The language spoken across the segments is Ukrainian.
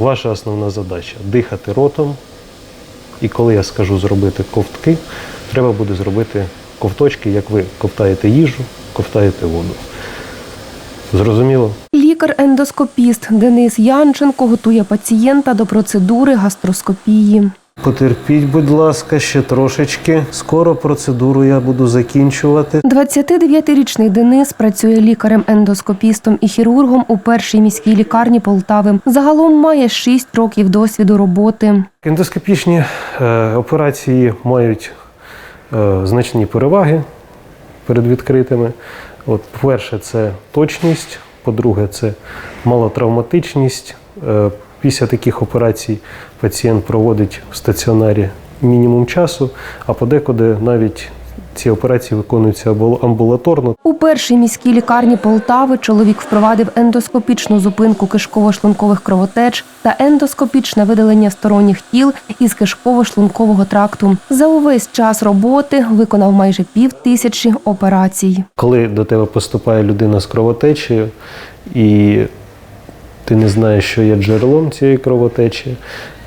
Ваша основна задача дихати ротом. І коли я скажу зробити ковтки, треба буде зробити ковточки, як ви ковтаєте їжу, ковтаєте воду. Зрозуміло? Лікар-ендоскопіст Денис Янченко готує пацієнта до процедури гастроскопії. Потерпіть, будь ласка, ще трошечки. Скоро процедуру я буду закінчувати. 29-річний Денис працює лікарем-ендоскопістом і хірургом у першій міській лікарні Полтави. Загалом має 6 років досвіду роботи. Ендоскопічні е, операції мають е, значні переваги перед відкритими. От, по-перше, це точність, по-друге, це малотравматичність. Після таких операцій пацієнт проводить в стаціонарі мінімум часу, а подекуди навіть ці операції виконуються амбулаторно, У першій міській лікарні Полтави чоловік впровадив ендоскопічну зупинку кишково-шлункових кровотеч та ендоскопічне видалення сторонніх тіл із кишково-шлункового тракту. За увесь час роботи виконав майже пів тисячі операцій. Коли до тебе поступає людина з кровотечею, і ти не знаєш, що є джерелом цієї кровотечі,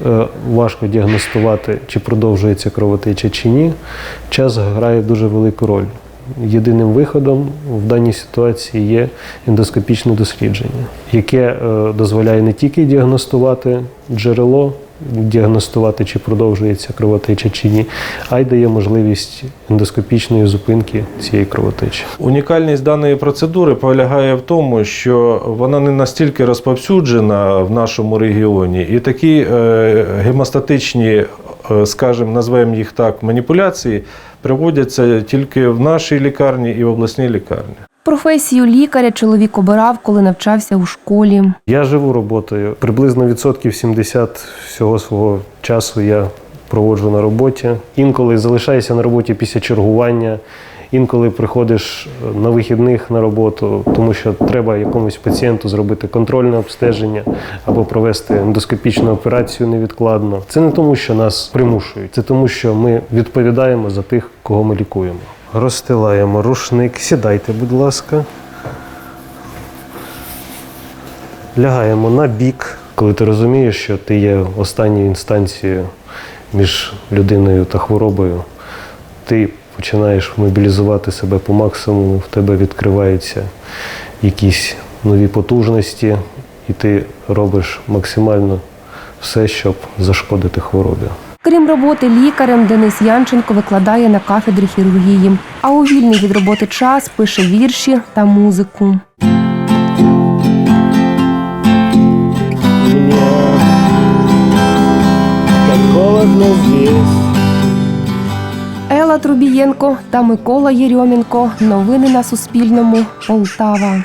е, важко діагностувати, чи продовжується кровотеча чи ні. Час грає дуже велику роль. Єдиним виходом в даній ситуації є ендоскопічне дослідження, яке е, дозволяє не тільки діагностувати джерело, діагностувати, чи продовжується кровотеча чи ні, а й дає можливість ендоскопічної зупинки цієї кровотечі. Унікальність даної процедури полягає в тому, що вона не настільки розповсюджена в нашому регіоні, і такі е, гемостатичні, е, скажімо, назвемо їх так, маніпуляції проводяться тільки в нашій лікарні і в обласній лікарні. Професію лікаря чоловік обирав, коли навчався у школі. Я живу роботою. Приблизно відсотків 70 всього свого часу я проводжу на роботі. Інколи залишаюся на роботі після чергування, інколи приходиш на вихідних на роботу, тому що треба якомусь пацієнту зробити контрольне обстеження або провести ендоскопічну операцію невідкладно. Це не тому, що нас примушують, це тому, що ми відповідаємо за тих, кого ми лікуємо. Розстилаємо рушник. Сідайте, будь ласка. Лягаємо на бік, коли ти розумієш, що ти є останньою інстанцією між людиною та хворобою, ти починаєш мобілізувати себе по максимуму, в тебе відкриваються якісь нові потужності, і ти робиш максимально все, щоб зашкодити хворобі. Крім роботи лікарем, Денис Янченко викладає на кафедрі хірургії, а у вільний від роботи час пише вірші та музику. Ела Трубієнко та Микола Єрьомінко. Новини на Суспільному. Полтава.